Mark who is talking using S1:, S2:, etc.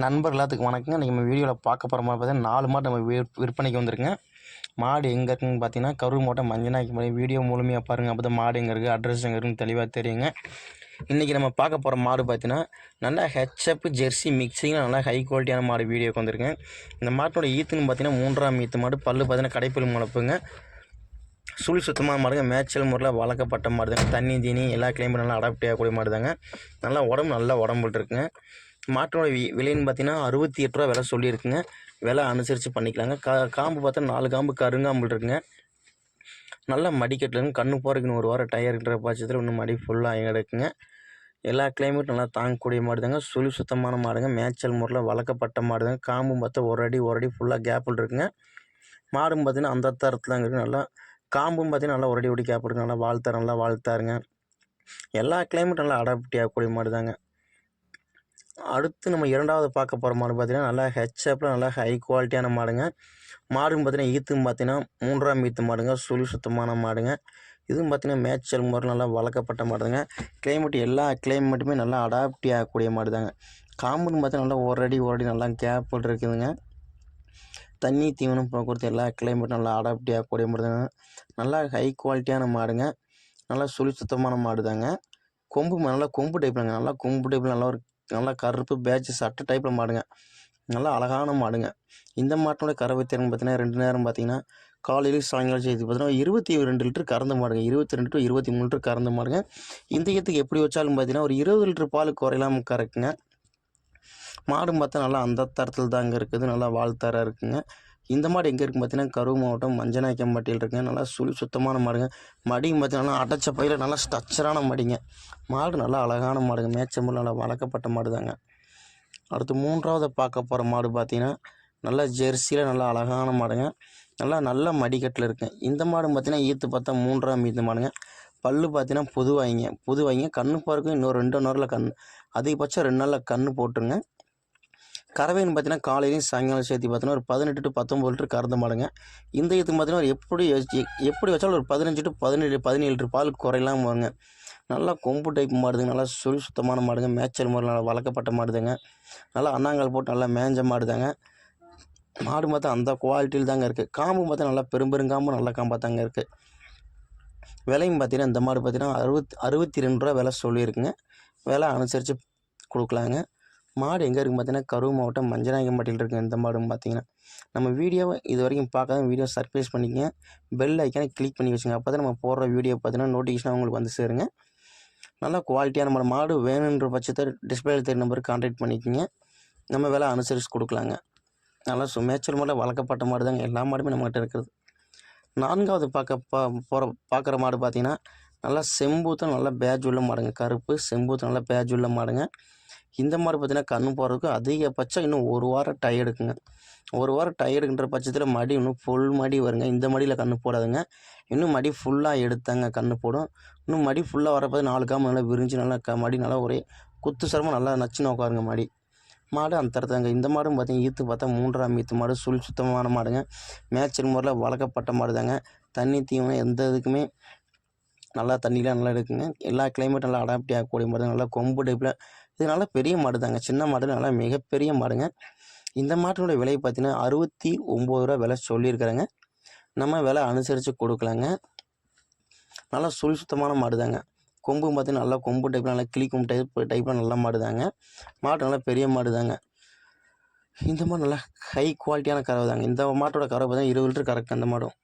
S1: நண்பர் எல்லாத்துக்கும் வணக்கங்க. இன்றைக்கி நம்ம வீடியோவில் பார்க்க போகிற மாதிரி பார்த்தீங்கன்னா நாலு மாடு நம்ம விற்பனைக்கு வந்திருக்குங்க. மாடு எங்கே இருக்குன்னு பார்த்தீங்கன்னா கரூர் மாவட்டம் மஞ்சனாக்கி மாதிரி வீடியோ மூலமையாக பாருங்கள் அப்போ தான் மாடு எங்கே இருக்குது அட்ரஸ் எங்கே இருக்குன்னு தெளிவாக தெரியுங்க. இன்றைக்கி நம்ம பார்க்க போகிற மாடு பார்த்தீங்கன்னா நல்லா ஹெச்அப் ஜெர்சி மிக்சிங்கில் நல்லா ஹை குவாலிட்டியான மாடு வீடியோக்கு வந்திருக்கேன் இந்த மாட்டோட ஈத்துன்னு பார்த்தீங்கன்னா மூன்றாம் ஈத்து மாடு. பல்லு பார்த்தீங்கன்னா கடைப்பில் முளப்புங்க. சுழி சுத்தமாக மாடுங்க. மேய்ச்சல் முறையில் வளர்க்கப்பட்ட மாடுதாங்க. தண்ணி தீனி எல்லா கிளைமேட் நல்லா அடாப்ட் ஆகக்கூடிய மாடுதாங்க. நல்லா உடம்பு நல்லா உடம்புல இருக்குங்க. மாட்டோட வி விலைன்னு பார்த்தீங்கன்னா அறுபத்தி எட்டு ரூபா விலை சொல்லியிருக்குங்க. விலை அனுசரித்து பண்ணிக்கலாங்க. கா காம்பு பார்த்தா நாலு காம்பு கருங்காம்பு இருக்குங்க. நல்லா மடிக்கட்டுலங்க கண்ணு போகிறதுக்குன்னு ஒரு வாரம் டயர்ன்ற பட்சத்தில் இன்னும் மடி ஃபுல்லாக இருக்குங்க எல்லா கிளைமேட்டும் நல்லா தாங்கக்கூடிய மாடு தாங்க சுழி சுத்தமான மாடுங்க. மேய்ச்சல் முறையில் வளர்க்கப்பட்ட மாடு தாங்க காம்பும் பார்த்தா ஒரு அடி ஒரு அடி ஃபுல்லாக கேப்பில் இருக்குங்க. மாடும் பார்த்தீங்கன்னா அந்த தரத்தில் தாங்க இருக்குது நல்லா காம்பும் பார்த்தீங்கன்னா நல்லா ஒரு அடி ஒடி கேப் இருக்குது நல்லா வாழ்த்தார் நல்லா வாழ்த்தாருங்க. எல்லா கிளைமேட்டும் நல்லா அடாப்டி ஆகக்கூடிய மாடு தாங்க அடுத்து நம்ம இரண்டாவது பார்க்க போகிற மாடு பார்த்தீங்கன்னா நல்லா ஹெச்எப்பில் நல்லா ஹை குவாலிட்டியான மாடுங்க. மாடுன்னு பார்த்தீங்கன்னா ஈத்தும் பார்த்தீங்கன்னா மூன்றாம் ஈத்து மாடுங்க சுழி சுத்தமான மாடுங்க. இதுவும் பார்த்தீங்கன்னா மேய்ச்சல் முறை நல்லா வளர்க்கப்பட்ட மாடுங்க. கிளைமேட் எல்லா கிளைமேட்டுமே நல்லா அடாப்டி ஆகக்கூடிய மாடு தாங்க காம்புன்னு பார்த்தீங்கன்னா நல்லா ஒரு அடி ஒரு அடி நல்லா கேப் இருக்குதுங்க. தண்ணி தீவனம் போக்குவரத்து எல்லா கிளைமேட்டும் நல்லா அடாப்டி ஆகக்கூடிய மாடு தாங்க நல்லா ஹை குவாலிட்டியான மாடுங்க. நல்லா சுழி சுத்தமான மாடு தாங்க கொம்பு நல்லா கொம்பு டைப்லங்க நல்லா கொம்பு டைப்பில் நல்லா ஒரு நல்லா கருப்பு பேட்ச் சட்டை டைப்பில் மாடுங்க. நல்லா அழகான மாடுங்க. இந்த மாட்டோட கறவை திறன் பார்த்தீங்கன்னா ரெண்டு நேரம் பார்த்தீங்கன்னா காலையிலும் சாயங்காலம் செய்து பார்த்தீங்கன்னா இருபத்தி ரெண்டு லிட்டர் கறந்து மாடுங்க. இருபத்தி ரெண்டு டு இருபத்தி மூணு லிட்டர் கறந்த மாடுங்க. இந்த ஈத்துக்கு எப்படி வச்சாலும் பார்த்தீங்கன்னா ஒரு இருபது லிட்டர் பால் குறையலாம் கறக்குங்க. மாடும் பார்த்தா நல்லா அந்த தரத்தில் தாங்க இருக்குது. நல்லா வாழ்த்தரம் இருக்குங்க. இந்த மாடு எங்கே இருக்குது பார்த்தீங்கன்னா கரூர் மாவட்டம் மஞ்சநாயக்கம்பட்டியில் இருக்குங்க நல்லா சுழி சுத்தமான மாடுங்க. மடியும் பார்த்தீங்கன்னா அடைச்ச பையில் நல்லா ஸ்ட்ரக்சரான மடிங்க. மாடு நல்லா அழகான மாடுங்க. மேய்ச்சம்பல் நல்லா வளர்க்கப்பட்ட மாடு தாங்க அடுத்து மூன்றாவது பார்க்க போகிற மாடு பார்த்தீங்கன்னா நல்லா ஜெர்சியில் நல்லா அழகான மாடுங்க. நல்லா நல்ல மடிக்கட்டில் இருக்குங்க இந்த மாடு பார்த்தீங்கன்னா ஈத்து பார்த்தா மூன்றாம் ஈத்து மாடுங்க. பல்லு பார்த்தீங்கன்னா புது வாங்கிங்க. புது வாங்கிங்க. கண்ணு பார்க்கும் இன்னும் ரெண்டு நாளில் கண் அதிகபட்சம் ரெண்டு நாளில் கண் போட்டுருங்க. கறவைன்னு பார்த்தீங்கன்னா காலையிலையும் சாயங்காலம் சேர்த்து பார்த்தீங்கன்னா ஒரு பதினெட்டு டு பத்தொம்பது லிட்டர் கறந்த மாடுங்க. இந்த இதுக்கு பார்த்தீங்கன்னா ஒரு எப்படி எப்படி வச்சாலும் ஒரு பதினஞ்சு டு பதினேழு பதினேழு லிட்டர் பால் குறையலாம் வாங்க நல்லா கொம்பு டைப் மாடுதுங்க நல்லா சுழி சுத்தமான மாடுங்க மேய்ச்சல் மாடு நல்லா வளர்க்கப்பட்ட மாடுதுங்க நல்லா அண்ணாங்கால் போட்டு நல்லா மேஞ்ச மாடுதாங்க. மாடு பார்த்தா அந்த குவாலிட்டியில் தாங்க இருக்குது காம்பு பார்த்தா நல்லா பெரும்பெருங்காம்பு நல்ல காம்பாக தாங்க இருக்குது விலையும் பார்த்தீங்கன்னா இந்த மாடு பார்த்தீங்கன்னா அறுபத்தி அறுபத்தி ரெண்டு ரூபா விலை சொல்லியிருக்குங்க. விலை அனுசரித்து கொடுக்கலாங்க. மாடு எங்கே இருக்குன்னு பார்த்தீங்கன்னா கரூர் மாவட்டம் மஞ்சநாயகம்பட்டியில் இருக்குது இந்த மாடும் பார்த்தீங்கன்னா நம்ம வீடியோவை இது வரைக்கும் பார்க்காத வீடியோ சர்ப்ரைஸ் பண்ணிக்கங்க. பெல் ஐக்கானை கிளிக் பண்ணி வச்சுங்க அப்போ தான் நம்ம போடுற வீடியோ பார்த்தீங்கன்னா நோட்டிஃபிகேஷன் உங்களுக்கு வந்து சேருங்க. நல்லா குவாலிட்டியான நம்ம மாடு. வேணுன்ற பட்சத்தை டிஸ்பிளேல தெரிய நம்பருக்கு கான்டாக்ட் பண்ணிக்கோங்க. நம்ம வேலை அனுசரித்து கொடுக்கலாங்க. நல்லா சு மேய்ச்சல் மாடில் வளர்க்கப்பட்ட மாடு தாங்க எல்லா மாடுமே நம்மகிட்ட இருக்கிறது நான்காவது பார்க்க பா போகிற பார்க்குற மாடு பார்த்தீங்கன்னா நல்லா செம்பூத்தம் நல்லா பேஜ் உள்ள மாடுங்க. கருப்பு செம்பூத்தம் நல்லா பேஜ் உள்ள மாடுங்க. இந்த மாதிரி பார்த்தீங்கன்னா கண்ணு போகிறதுக்கு அதிகபட்சம் இன்னும் ஒரு வாரம் டை எடுக்குங்க. ஒரு வாரம் டை எடுக்கின்ற பட்சத்தில் மடி இன்னும் ஃபுல் மடி வருங்க. இந்த மடியில் கண்ணு போடாதுங்க. இன்னும் மடி ஃபுல்லாக எடுத்தாங்க கண்ணு போடும். இன்னும் மடி ஃபுல்லாக வரப்போது நாலு காம நல்லா விரிஞ்சு நல்லா க மடி நல்லா ஒரே குத்து சிரமம் நல்லா நச்சுன்னு உட்காருங்க மடி. மாடு அந்த தரத்தாங்க இந்த மாடும் பார்த்தீங்கன்னா ஈத்து பார்த்தா மூன்றாம் ஈத்து மாடு சுல் சுத்தமான மாடுங்க. மேய்ச்சல் முறையில் வளர்க்கப்பட்ட மாடு தாங்க தண்ணி தீவனம் எந்த இதுக்குமே நல்லா தண்ணிலாம் நல்லா எடுக்குங்க. எல்லா கிளைமேட்டும் நல்லா அடாப்டி ஆகக்கூடிய மாதிரி நல்லா கொம்பு டைப்பில் இதனால் பெரிய மாடு தாங்க சின்ன மாடு நல்லா மிகப்பெரிய மாடுங்க. இந்த மாட்டினுடைய விலை பார்த்தீங்கன்னா அறுபத்தி ஒம்பது ரூபா விலை சொல்லியிருக்கிறேங்க. நம்ம விலை அனுசரித்து கொடுக்கலாங்க. நல்லா சுழி சுத்தமான மாடு தாங்க கொம்பு பார்த்தீங்கன்னா நல்லா கொம்பு டைப்பில் நல்லா கிளிக்கும் டைப் டைப்பில் நல்ல மாடு தாங்க மாடு நல்லா பெரிய மாடு தாங்க இந்த மாடு நல்லா ஹை குவாலிட்டியான கறவை தாங்க இந்த மாட்டோட கறவை பார்த்தீங்கன்னா இருபது லிட்டர் கறக்கு அந்த மாடும்.